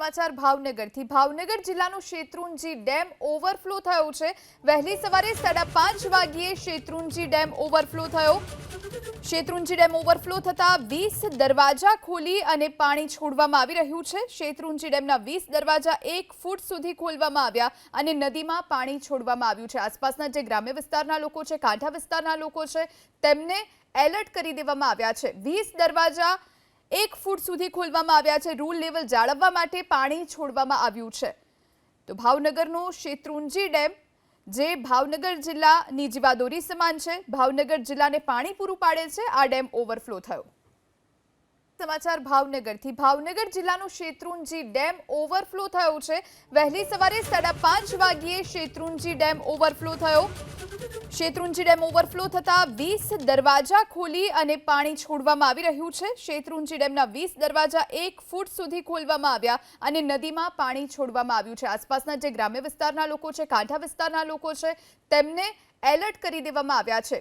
સમાચાર ભાવનગરથી. ભાવનગર જિલ્લાનું Shetrunji dam overflow થયો છે. વહેલી સવારે સાડા પાંચ વાગ્યે શેત્રુંજી ડેમ ઓવરફ્લો થયો. શેત્રુંજી ડેમ ઓવરફ્લો થતા વીસ દરવાજા ખોલી અને પાણી છોડવામાં આવી રહ્યું છે. શેત્રુંજી ડેમના વીસ દરવાજા એક ફૂટ સુધી ખોલવામાં આવ્યા અને નદીમાં પાણી છોડવામાં આવ્યું છે. આસપાસના જે ગ્રામ્ય વિસ્તારના લોકો છે, કાંઠા વિસ્તારના લોકો છે, તેમને એલર્ટ કરી દેવામાં આવ્યા છે. વીસ દરવાજા એક ફૂટ સુધી ખોલવામાં આવ્યા છે. રૂલ લેવલ જાળવવા માટે પાણી છોડવામાં આવ્યું છે. તો ભાવનગરનો શેત્રુંજી ડેમ, જે ભાવનગર જિલ્લાની જીવાદોરી સમાન છે, ભાવનગર જિલ્લાને પાણી પૂરું પાડે છે. આ ડેમ ઓવરફ્લો થયો. સમાચાર ભાવનગરથી. ભાવનગર જિલ્લાનું શેત્રુંજી ડેમ ઓવરફ્લો થયો છે. વહેલી સવારે સાડા પાંચ વાગ્યે શેત્રુંજી ડેમ ઓવરફ્લો થયો. શેત્રુંજી ડેમ ઓવરફ્લો થતા વીસ દરવાજા ખોલી અને પાણી છોડવામાં આવી રહ્યું છે. શેત્રુંજી ડેમના વીસ દરવાજા એક ફૂટ સુધી ખોલવામાં આવ્યા અને નદીમાં પાણી છોડવામાં આવ્યું છે. આસપાસના જે ગ્રામ્ય વિસ્તારના લોકો છે, કાંઠા વિસ્તારના લોકો છે, તેમને એલર્ટ કરી દેવામાં આવ્યા છે.